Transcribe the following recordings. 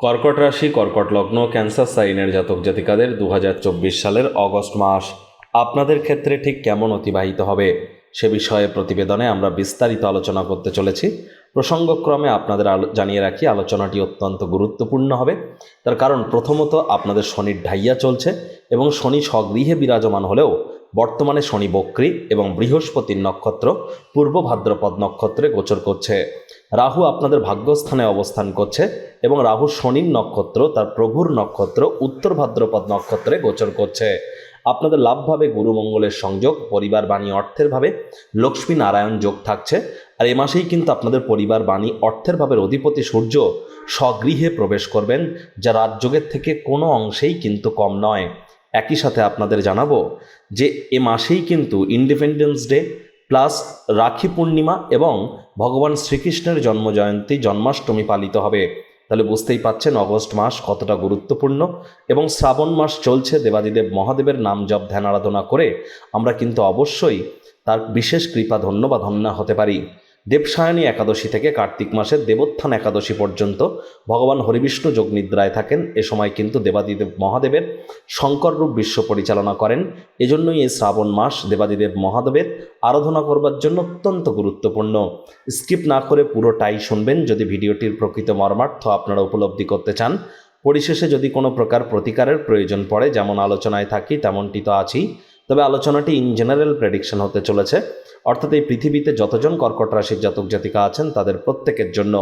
কর্কট রাশি, কর্কট লগ্ন, ক্যান্সার সাইনের জাতক জাতিকাদের দু হাজার চব্বিশ সালের অগস্ট মাস। আপনাদের ক্ষেত্রে ঠিক কেমন অতিবাহিত হবে? সে বিষয়ে প্রতিবেদনে আমরা বিস্তারিত আলোচনা করতে চলেছি। প্রসঙ্গক্রমে আপনাদের জানিয়ে রাখি, আলোচনাটি অত্যন্ত গুরুত্বপূর্ণ হবে। তার কারণ, প্রথমত আপনাদের শনির ঢাইয়া চলছে এবং শনি স্বগৃহে বিরাজমান হলেও বর্তমানে শনি বক্রী এবং বৃহস্পতির নক্ষত্র, পূর্ব ভাদ্রপদ নক্ষত্রে গোচর করছে। রাহু আপনাদের ভাগ্যস্থানে অবস্থান করছে এবং রাহু শনির নক্ষত্র, তার প্রভুর নক্ষত্র, উত্তর ভাদ্রপদ নক্ষত্রে গোচর করছে। আপনাদের লাভভাবে গুরুমঙ্গলের সংযোগ, পরিবার বাণী অর্থের ভাবে লক্ষ্মী নারায়ণ যোগ থাকছে। আর এ মাসেই কিন্তু আপনাদের পরিবার বাণী অর্থের ভাবের অধিপতি সূর্য স্বগৃহে প্রবেশ করবেন, যা রাজযোগের থেকে কোনো অংশেই কিন্তু কম নয়। একই সাথে আপনাদের জানাব যে এ মাসেই কিন্তু independence day plus Rakhi Purnima এবং ভগবান শ্রীকৃষ্ণের জন্মজয়ন্তী জন্মাষ্টমী পালিত হবে। তাহলে বুঝতেই পাচ্ছেন অগস্ট মাস কতটা গুরুত্বপূর্ণ এবং শ্রাবণ মাস চলছে দেবাদিদেব মহাদেবের নাম জপ, ধ্যান, আরাধনা করে। আমরা কিন্তু অবশ্যই তার বিশেষ কৃপা ধন্য বা ধন্যা হতে পারি। দেবসায়নী একাদশী থেকে কার্তিক মাসের দেবোত্থান একাদশী পর্যন্ত ভগবান হরিবিষ্ণু যোগ নিদ্রায় থাকেন। এ সময় কিন্তু দেবাদিদেব মহাদেবের শঙ্কর রূপ বিশ্ব পরিচালনা করেন। এজন্যই এই শ্রাবণ মাস দেবাদিদেব মহাদেবের আরাধনা করবার জন্য অত্যন্ত গুরুত্বপূর্ণ। স্কিপ না করে পুরোটাই শুনবেন। যদি ভিডিওটির প্রকৃত মর্মার্থ আপনারা উপলব্ধি করতে চান, পরিশেষে যদি কোনো প্রকার প্রতিকারের প্রয়োজন পড়ে, যেমন আলোচনায় থাকি, তেমনটি তো আছেই। তবে আলোচনাটি ইন জেনারেল প্রেডিকশন হতে চলেছে। অর্থাৎ এই পৃথিবীতে যতজন কর্কট রাশির জাতক জাতিকা আছেন, তাদের প্রত্যেকের জন্য।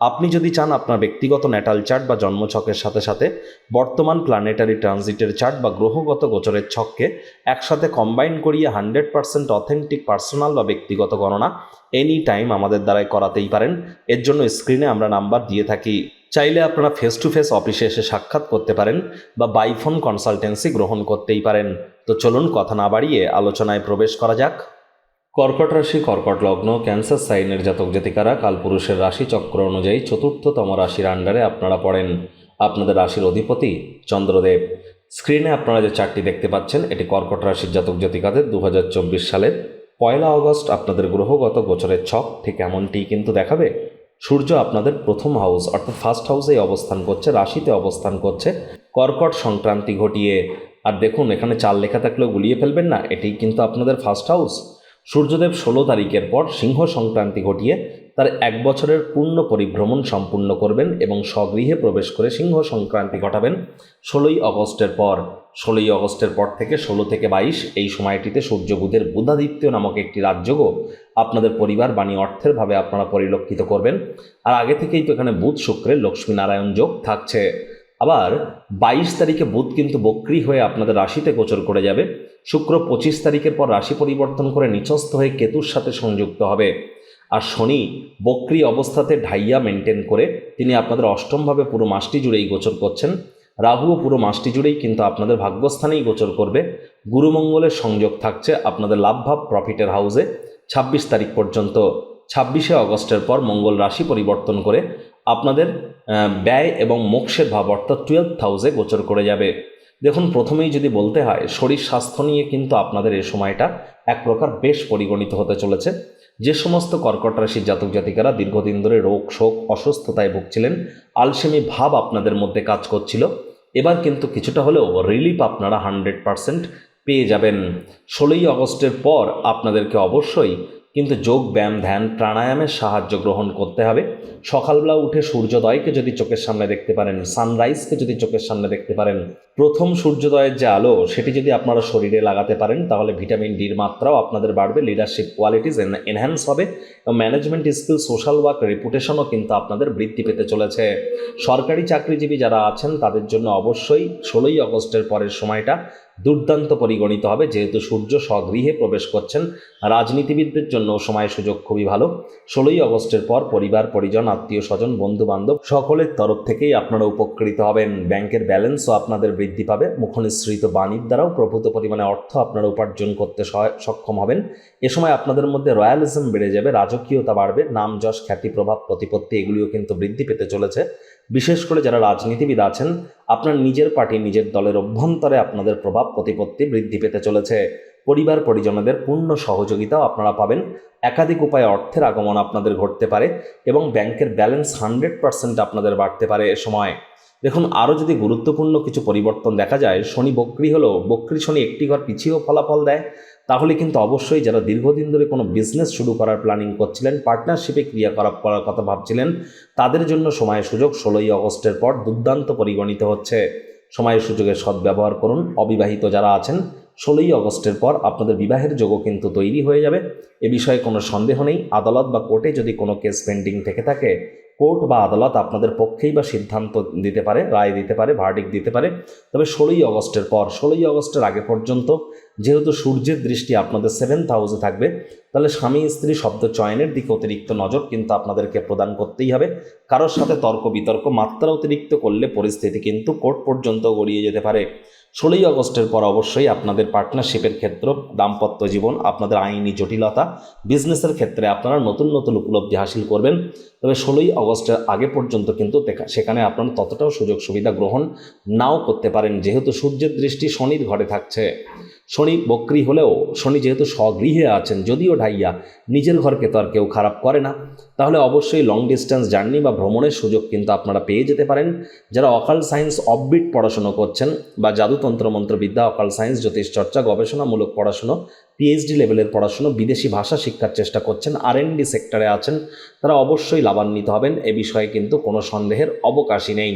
আপনি যদি চান আপনার ব্যক্তিগত ন্যাটাল চার্ট বা জন্মছকের সাথে সাথে বর্তমান প্ল্যানেটারি ট্রানজিটের চার্ট বা গ্রহগত গোচরের ছককে একসাথে কম্বাইন করিয়ে হান্ড্রেড পার্সেন্ট অথেন্টিক পার্সোনাল বা ব্যক্তিগত গণনা এনি টাইম আমাদের দ্বারাই করাতেই পারেন। এর জন্য স্ক্রিনে আমরা নাম্বার দিয়ে থাকি। চাইলে আপনারা ফেস টু ফেস অফিসে এসে সাক্ষাৎ করতে পারেন বা বাইফোন কনসালটেন্সি গ্রহণ করতেই পারেন। তো চলুন কথা না বাড়িয়ে আলোচনায় প্রবেশ করা যাক। কর্কট রাশি, কর্কট লগ্ন, ক্যান্সার সাইনের জাতক জাতিকারা কালপুরুষের রাশি চক্র অনুযায়ী চতুর্থতম রাশির আন্ডারে আপনারা পড়েন। আপনাদের রাশির অধিপতি চন্দ্রদেব। স্ক্রিনে আপনারা যে চারটি দেখতে পাচ্ছেন, এটি কর্কট রাশির জাতক জাতিকাদের দু হাজার চব্বিশ সালের পয়লা অগস্ট আপনাদের গ্রহগত গোচরের ছক ঠিক এমনটি কিন্তু দেখাবে। সূর্য আপনাদের প্রথম হাউস, অর্থাৎ ফার্স্ট হাউসেই অবস্থান করছে, রাশিতে অবস্থান করছে। কর্কট সংক্রান্তি ঘটিয়ে, আর দেখুন, এখানে চাল লেখা থাকলেও গুলিয়ে ফেলবেন না এটি কিন্তু আপনাদের ফার্স্ট হাউস সূর্যদেব ষোলো তারিখের পর সিংহ সংক্রান্তি ঘটিয়ে, তার এক বছরের পূর্ণ পরিভ্রমণ সম্পূর্ণ করবেন এবং স্বগৃহে প্রবেশ করে সিংহ সংক্রান্তি ঘটাবেন ষোলোই অগস্টের পর। ষোলোই অগস্টের পর থেকে ষোলো থেকে বাইশ এই সময়টিতে সূর্য বুধের বুধাদিত্য নামক একটি রাজযোগও আপনাদের পরিবার বাণী অর্থের ভাবে আপনারা পরিলক্ষিত করবেন। আর আগে থেকেই তো এখানে বুধ শুক্রের লক্ষ্মীনারায়ণ যোগ থাকছে। আবার বাইশ তারিখে বুধ কিন্তু বক্রি হয়ে আপনাদের রাশিতে গোচর করে যাবে। শুক্র পঁচিশ তারিখের পর রাশি পরিবর্তন করে নিচস্থ হয়ে কেতুর সাথে সংযুক্ত হবে। আর শনি বক্রি অবস্থাতে ঢাইয়া মেনটেন করে তিনি আপনাদের অষ্টমভাবে পুরো মাসটি জুড়েই গোচর করছেন। রাহুও পুরো মাসটি জুড়েই কিন্তু আপনাদের ভাগ্যস্থানেই গোচর করবে। গুরুমঙ্গলের সংযোগ থাকছে আপনাদের লাভভাব প্রফিটের হাউসে ছাব্বিশ তারিখ পর্যন্ত, ছাব্বিশে অগস্টের পর মঙ্গল রাশি পরিবর্তন করে আপনাদের ব্যয় এবং মোক্ষের ভাব অর্থাৎ টুয়েলভ হাউসে গোচর করে যাবে। দেখুন, প্রথমেই যদি বলতে হয়, শরীর স্বাস্থ্য নিয়ে কিন্তু আপনাদের এ সময়টা এক প্রকার বেশ পরিগণিত হতে চলেছে। যে সমস্ত কর্কট রাশির জাতক জাতিকারা দীর্ঘদিন ধরে রোগ, শোক, অসুস্থতায় ভুগছিলেন, আলসেমি ভাব আপনাদের মধ্যে কাজ করছিল। এবার কিন্তু কিছুটা হলেও রিলিফ আপনারা হান্ড্রেড পেয়ে যাবেন। ষোলোই আগস্টের পর আপনাদেরকে অবশ্যই কিন্তু যোগ, ব্যায়াম, ধ্যান, প্রাণায়ামের সাহায্য গ্রহণ করতে হবে। সকালবেলা উঠে সূর্যোদয়কে যদি চোখের সামনে দেখতে পারেন সানরাইজকে যদি চোখের সামনে দেখতে পারেন, প্রথম সূর্যোদয়ের যে আলো, সেটি যদি আপনারা শরীরে লাগাতে পারেন, তাহলে ভিটামিন ডির মাত্রাও আপনাদের বাড়বে লিডারশিপ কোয়ালিটিস এনহ্যান্স হবে এবং ম্যানেজমেন্ট স্কিল সোশ্যাল ওয়ার্ক রেপুটেশনও কিন্তু আপনাদের বৃদ্ধি পেতে চলেছে। সরকারি চাকরিজীবী যারা আছেন, তাদের জন্য অবশ্যই ষোলোই আগস্টের পরের সময়টা দুর্দান্ত পরিগণিত হবে। যেহেতু সূর্য স্বগৃহে প্রবেশ করছেন, রাজনীতিবিদদের জন্য সময় সুযোগ খুবই ভালো। ষোলোই আগস্টের পর পরিবার, পরিজন, আত্মীয় স্বজন বন্ধু বান্ধব সকলের তরফ থেকেই আপনারা উপকৃত হবেন। ব্যাংকের ব্যালেন্সও আপনাদের বৃদ্ধি পাবে। মুখনিসৃত বাণীর দ্বারাও প্রভূত পরিমাণে অর্থ আপনারা উপার্জন করতে সক্ষম হবেন। এ সময় আপনাদের মধ্যে রয়্যালিজম বেড়ে যাবে, রাজকীয়তা বাড়বে, নাম যশ, খ্যাতি, প্রভাব, প্রতিপত্তি, এগুলিও কিন্তু বৃদ্ধি পেতে চলেছে। বিশেষ করে যারা রাজনীতিবিদ আছেন আপনার নিজের পার্টি নিজের দলের অভ্যন্তরে আপনাদের প্রভাব, প্রতিপত্তি বৃদ্ধি পেতে চলেছে। পরিবার, পরিজনদের পূর্ণ সহযোগিতাও আপনারা পাবেন। একাধিক উপায়ে অর্থের আগমন আপনাদের ঘটতে পারে এবং ব্যাংকের ব্যালেন্স হান্ড্রেড পার্সেন্ট আপনাদের বাড়তে পারে এ সময়। দেখুন, আরও যদি গুরুত্বপূর্ণ কিছু পরিবর্তন দেখা যায়, শনি বক্রি হলো বক্রি শনি একটি ঘর পিছিয়েও ফলাফল দেয়। তাহলে কিন্তু অবশ্যই যারা দীর্ঘদিন ধরে কোনো বিজনেস শুরু করার প্ল্যানিং করছিলেন পার্টনারশিপে ক্রিয়াকলাপ করার কথা ভাবছিলেন, তাদের জন্য সময় সুযোগ ষোলোই আগস্টের পর দুর্দান্ত পরিগণিত হচ্ছে। সময় সুযোগের সদ্ব্যবহার করুন, অবিবাহিত যারা আছেন, ষোলোই আগস্টের পর আপনাদের বিবাহের যোগও কিন্তু তৈরি হয়ে যাবে। এ বিষয়ে কোনো সন্দেহ নেই, আদালত বা কোর্টে যদি কোনো কেস পেন্ডিং থেকে থাকে, কোর্ট বা আদালত আপনাদের পক্ষেই বা সিদ্ধান্ত দিতে পারে, রায় দিতে পারে ভার্ডিক দিতে পারে। তবে ষোলোই আগস্টের পর, ষোলোই আগস্টের আগে পর্যন্ত যেহেতু সূর্যের দৃষ্টি আপনাদের সেভেন্থ হাউসে থাকবে, তাহলে স্বামী স্ত্রী শব্দ চয়নের দিকে অতিরিক্ত নজর কিন্তু আপনাদেরকে প্রদান করতেই হবে। কারোর সাথে তর্ক বিতর্ক, মাত্রা অতিরিক্ত করলে পরিস্থিতি কিন্তু কোর্ট পর্যন্ত গড়িয়ে যেতে পারে। ষোলোই আগস্টের পর অবশ্যই আপনাদের পার্টনারশিপের ক্ষেত্র, দাম্পত্য জীবন, আপনাদের আইনি জটিলতা বিজনেসের ক্ষেত্রে আপনারা নতুন নতুন উপলব্ধি হাসিল করবেন। তবে ষোলোই আগস্টের আগে পর্যন্ত কিন্তু সেখানে আপনারা ততটাও সুযোগ সুবিধা গ্রহণ নাও করতে পারেন, যেহেতু সূর্যের দৃষ্টি শনির ঘরে থাকছে। শনি বক্রি হলেও শনি যেহেতু স্বগৃহে আছেন, যদিও ঢাইয়া নিজের ঘরকে তো আর কেউ খারাপ করে না। তাহলে অবশ্যই লং ডিস্টেন্স জার্নি বা ভ্রমণের সুযোগ কিন্তু আপনারা পেয়ে যেতে পারেন। যারা অকাল সায়েন্স অফবিট পড়াশুনো করছেন বা জাদুতন্ত্র মন্ত্রবিদ্যা অকাল সায়েন্স জ্যোতিষচর্চা গবেষণামূলক পড়াশুনো পিএইচডি লেভেলের পড়াশুনো, বিদেশি ভাষা শিক্ষার চেষ্টা করছেন আর সেক্টরে আছেন, তারা অবশ্যই লাভান্বিত হবেন। এ বিষয়ে কিন্তু কোনো সন্দেহের অবকাশই নেই।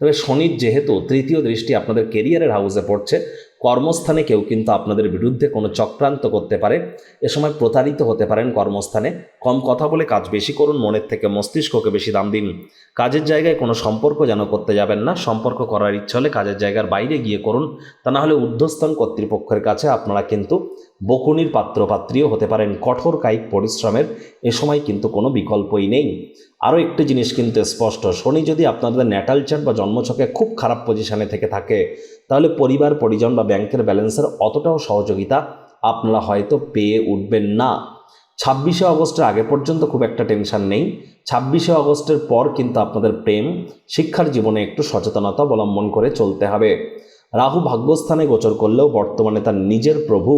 তবে শনির যেহেতু তৃতীয় দৃষ্টি আপনাদের কেরিয়ারের হাউসে পড়ছে কর্মস্থানে কেউ কিন্তু আপনাদের বিরুদ্ধে কোনো চক্রান্ত করতে পারে, এ সময় প্রতারিত হতে পারেন কর্মস্থানে। কম কথা বলে কাজ বেশি করুন, মনের থেকে মস্তিষ্ককে বেশি দাম দিন। কাজের জায়গায় কোনো সম্পর্ক যেন করতে যাবেন না, সম্পর্ক করার ইচ্ছা হলে কাজের জায়গার বাইরে গিয়ে করুন। তা না হলে ঊর্ধ্বস্থান কর্তৃপক্ষের কাছে আপনারা কিন্তু বকুনির পাত্রপাত্রীও হতে পারেন। কঠোর কায়িক পরিশ্রমের এ সময় কিন্তু কোনো বিকল্পই নেই। আরও একটি জিনিস কিন্তু স্পষ্ট, শনি যদি আপনাদের ন্যাটাল চার্ট বা জন্মছকে খুব খারাপ পজিশনে থেকে থাকে তাহলে পরিবার, পরিজন বা ব্যাংকের ব্যালেন্সের অতটাও সহযোগিতা আপনারা হয়তো পেয়ে উঠবেন না। ছাব্বিশে আগস্টের আগে পর্যন্ত খুব একটা টেনশন নেই। ছাব্বিশে আগস্টের পর কিন্তু আপনাদের প্রেম, শিক্ষার জীবনে একটু সচেতনতা অবলম্বন করে চলতে হবে। রাহু ভাগ্যস্থানে গোচর করলেও বর্তমানে তার নিজের প্রভু,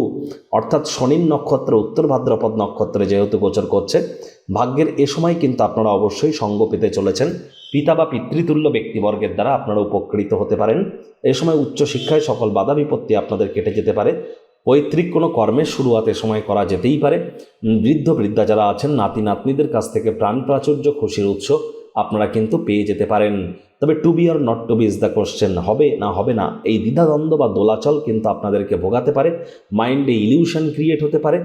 অর্থাৎ শনির নক্ষত্র, উত্তর ভাদ্রপদ নক্ষত্রে যেহেতু গোচর করছে, ভাগ্যের এ সময় কিন্তু আপনারা অবশ্যই সঙ্গ পেতে চলেছেন। পিতা বা পিতৃতুল্য ব্যক্তিবর্গের দ্বারা আপনারা উপকৃত হতে পারেন। এ সময় উচ্চশিক্ষায় সকল বাধা বিপত্তি আপনাদের কেটে যেতে পারে। পৈতৃক কোনো কর্মের শুরুয়াতে সময় করা যেতেই পারে। বৃদ্ধ বৃদ্ধা যারা আছেন নাতি নাতনিদের কাছ থেকে প্রাণ প্রাচুর্য, খুশির উৎস আপনারা কিন্তু পেয়ে যেতে পারেন। তবে to be or not to be is the question হবে না হবে না, এই দ্বিধাদ্বন্দ্ব বা দোলাচল কিন্তু আপনাদেরকে ভোগাতে পারে মাইন্ডে ইলিউশন ক্রিয়েট হতে পারে।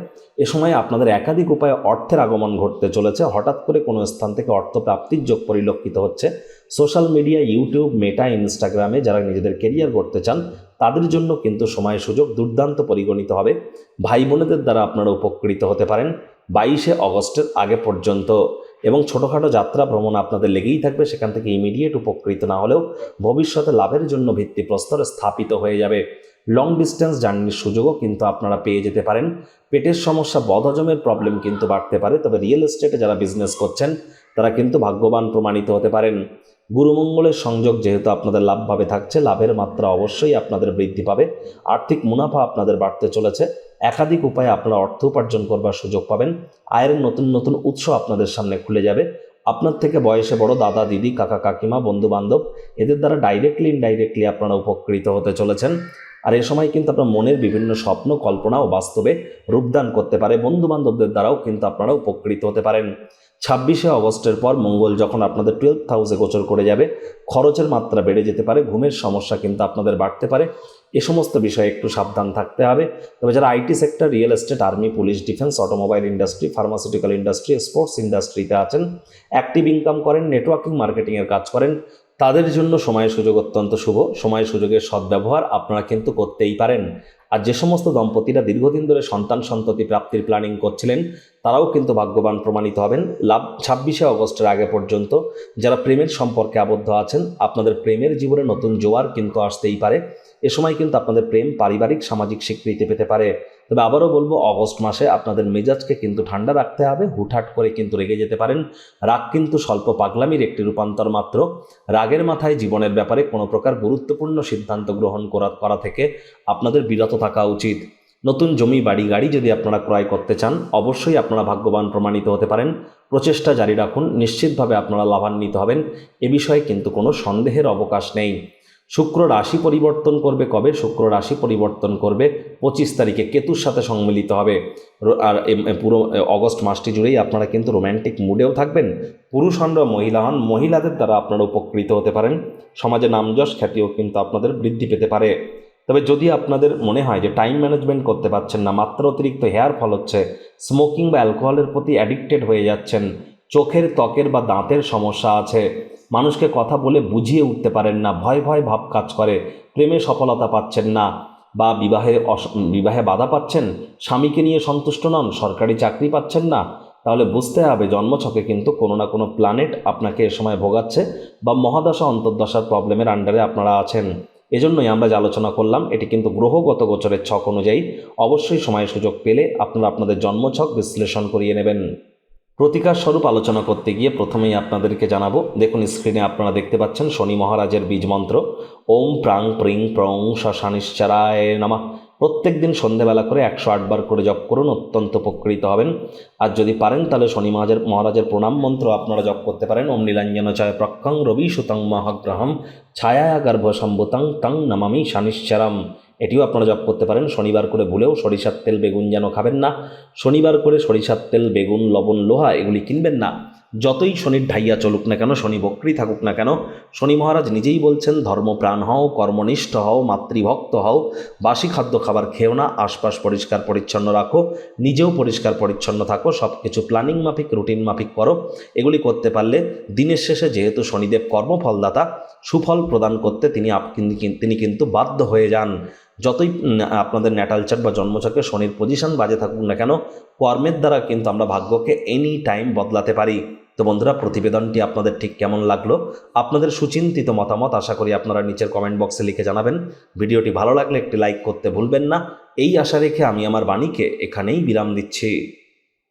এ সময় আপনাদের একাধিক উপায়ে অর্থের আগমন ঘটতে চলেছে, হঠাৎ করে কোনো স্থান থেকে অর্থ প্রাপ্তির যোগ পরিলক্ষিত হচ্ছে। সোশ্যাল মিডিয়া ইউটিউব মেটা ইনস্টাগ্রামে যারা নিজেদের কেরিয়ার করতে চান, তাদের জন্য কিন্তু সময় সুযোগ দুর্দান্ত পরিগণিত হবে। ভাই বোনেদের দ্বারা আপনারা উপকৃত হতে পারেন বাইশে অগস্টের আগে পর্যন্ত। এবং ছোটোখাটো যাত্রা ভ্রমণ আপনাদের লেগেই থাকবে, সেখান থেকে ইমিডিয়েট উপকৃত না হলেও ভবিষ্যতে লাভের জন্য ভিত্তিপ্রস্তর স্থাপিত হয়ে যাবে। লং ডিস্টেন্স জার্নির সুযোগও কিন্তু আপনারা পেয়ে যেতে পারেন। পেটের সমস্যা, বদহজমের প্রবলেম কিন্তু বাড়তে পারে, তবে রিয়েল এস্টেটে যারা বিজনেস করছেন, তারা কিন্তু ভাগ্যবান প্রমাণিত হতে পারেন। গুরুমঙ্গলের সংযোগ যেহেতু আপনাদের লাভভাবে থাকছে, লাভের মাত্রা অবশ্যই আপনাদের বৃদ্ধি পাবে। আর্থিক মুনাফা আপনাদের বাড়তে চলেছে। একাধিক উপায়ে আপনারা অর্থ উপার্জন করবার সুযোগ পাবেন। আয়ের নতুন নতুন উৎস আপনাদের সামনে খুলে যাবে। আপনার থেকে বয়সে বড় দাদা, দিদি, কাকা, কাকিমা বন্ধু বান্ধব এদের দ্বারা ডাইরেক্টলি ইনডাইরেক্টলি আপনারা উপকৃত হতে চলেছেন। আর এ সময় কিন্তু আপনার মনের বিভিন্ন স্বপ্ন, কল্পনা ও বাস্তবে রূপদান করতে পারে। বন্ধু বান্ধবদের দ্বারাও কিন্তু আপনারা উপকৃত হতে পারেন। ছাব্বিশে অগস্টের পর মঙ্গল যখন আপনাদের টুয়েলভ হাউসে গোচর করে যাবে, খরচের মাত্রা বেড়ে যেতে পারে। ঘুমের সমস্যা কিন্তু আপনাদের বাড়তে পারে। এ সমস্ত বিষয়ে একটু সাবধান থাকতে হবে। তবে যারা IT sector, real estate, army, police, defence, automobile industry, pharmaceutical industry, sports ইন্ডাস্ট্রিতে আছেন, অ্যাক্টিভ ইনকাম করেন, নেটওয়ার্কিং মার্কেটিংয়ের কাজ করেন, তাদের জন্য সময় সুযোগ অত্যন্ত শুভ। সময় সুযোগের সদ্ব্যবহার আপনারা কিন্তু করতেই পারেন। আর যে সমস্ত দম্পতিরা দীর্ঘদিন ধরে সন্তান সন্ততি প্রাপ্তির প্ল্যানিং করছিলেন, তারাও কিন্তু ভাগ্যবান প্রমাণিত হবেন। লাভ, ছাব্বিশে অগস্টের আগে পর্যন্ত যারা প্রেমের সম্পর্কে আবদ্ধ আছেন, আপনাদের প্রেমের জীবনে নতুন জোয়ার কিন্তু আসতেই পারে। এ সময় কিন্তু আপনাদের প্রেম পারিবারিক, সামাজিক স্বীকৃতি পেতে পারে। তবে আবারও বলব, অগস্ট মাসে আপনাদের মেজাজকে কিন্তু ঠান্ডা রাখতে হবে, হুটহাট করে কিন্তু রেগে যেতে পারেন। রাগ কিন্তু স্বল্প পাগলামির একটি রূপান্তর মাত্র। রাগের মাথায় জীবনের ব্যাপারে কোনো প্রকার গুরুত্বপূর্ণ সিদ্ধান্ত গ্রহণ করা করা থেকে আপনাদের বিরত থাকা উচিত। নতুন জমি, বাড়ি, গাড়ি যদি আপনারা ক্রয় করতে চান, অবশ্যই আপনারা ভাগ্যবান প্রমাণিত হতে পারেন। প্রচেষ্টা জারি রাখুন, নিশ্চিতভাবে আপনারা লাভান্বিত হবেন। এ বিষয়ে কিন্তু কোনো সন্দেহের অবকাশ নেই। শুক্র রাশি পরিবর্তন করবে। কবে? শুক্র রাশি পরিবর্তন করবে। পঁচিশ তারিখে কেতুর সাথে সম্মিলিত হবে। আর পুরো অগস্ট মাসটি জুড়েই আপনারা কিন্তু রোম্যান্টিক মুডেও থাকবেন। পুরুষ হন মহিলা হন, মহিলাদের দ্বারা আপনারা উপকৃত হতে পারেন। সমাজে নামযশ খ্যাতিও কিন্তু আপনাদের বৃদ্ধি পেতে পারে। তবে যদি আপনাদের মনে হয় যে টাইম ম্যানেজমেন্ট করতে পারছেন না, মাত্রা অতিরিক্ত হেয়ার ফল হচ্ছে স্মোকিং বা অ্যালকোহলের প্রতি অ্যাডিক্টেড হয়ে যাচ্ছেন, চোখের ত্বকের বা দাঁতের সমস্যা আছে মানুষকে কথা বলে বুঝিয়ে উঠতে পারেন না, ভয় ভয় ভাব কাজ করে, প্রেমে সফলতা পাচ্ছেন না বা বিবাহে বিবাহে বাধা পাচ্ছেন, স্বামীকে নিয়ে সন্তুষ্ট নন, সরকারি চাকরি পাচ্ছেন না, তাহলে বুঝতে হবে জন্মছকে কিন্তু কোনো না কোনো প্ল্যানেট আপনাকে এ সময় ভোগাচ্ছে বা মহাদশা, অন্তর্দশার প্রবলেমের আন্ডারে আপনারা আছেন। এজন্যই আমরা যে আলোচনা করলাম, এটি কিন্তু গ্রহগত গোচরের ছক অনুযায়ী অবশ্যই সময় সুযোগ পেলে আপনারা আপনাদের জন্মছক বিশ্লেষণ করিয়ে নেবেন। প্রতিকার স্বরূপ আলোচনা করতে গিয়ে প্রথমেই আপনাদেরকে জানাব, দেখুন স্ক্রিনে আপনারা দেখতে পাচ্ছেন শনি মহারাজের বীজ মন্ত্র, ওম প্রাং প্রিং প্রং শশানিশ্চরায় নামা। প্রত্যেক দিন সন্ধেবেলা করে একশো আটবার করে জপ করুন, অত্যন্ত উপকৃত হবেন। আর যদি পারেন তাহলে শনি মহারাজের মহারাজের প্রণাম মন্ত্র আপনারা জপ করতে পারেন। ওম নীলাঞ্জন চয় প্রক্ষং রবি সুতং মহাগ্রহম ছায়া গর্ভ সম্ভুতং তং নমামি শানিশ্চরম। এটিও আপনারা জপ করতে পারেন। শনিবার করে ভুলেও সরিষার তেল, বেগুন যেন খাবেন না। শনিবার করে সরিষার তেল, বেগুন, লবণ, লোহা এগুলি কিনবেন না। যতই শনির ঢাইয়া চলুক না কেন, শনি বক্রি থাকুক না কেন, শনি মহারাজ নিজেই বলছেন ধর্মপ্রাণ হও, কর্মনিষ্ঠ হও, মাতৃভক্ত হও, বাসি খাদ্য খাবার খেও না, আশপাশ পরিষ্কার পরিচ্ছন্ন রাখো, নিজেও পরিষ্কার পরিচ্ছন্ন থাকো সব কিছু প্ল্যানিং মাফিক, রুটিন মাফিক করো। এগুলি করতে পারলে দিনের শেষে যেহেতু শনিদেব কর্মফলদাতা, সুফল প্রদান করতে তিনি আপ- তিনি কিন্তু বাধ্য হয়ে যান। যতই আপনাদের ন্যাটাল চার্ট বা জন্মছকে শনির পজিশন বাজে থাকুক না কেন, কর্মের দ্বারা কিন্তু আমরা ভাগ্যকে এনি টাইম বদলাতে পারি। তো বন্ধুরা, প্রতিবেদনটি আপনাদের ঠিক কেমন লাগল? আপনাদের সুচিন্তিত মতামত আশা করি আপনারা নিচের কমেন্ট বক্সে লিখে জানাবেন। ভিডিওটি ভালো লাগলে একটি লাইক করতে ভুলবেন না। এই আশা রেখে আমি আমার বাণীকে এখানেই বিরাম দিচ্ছি।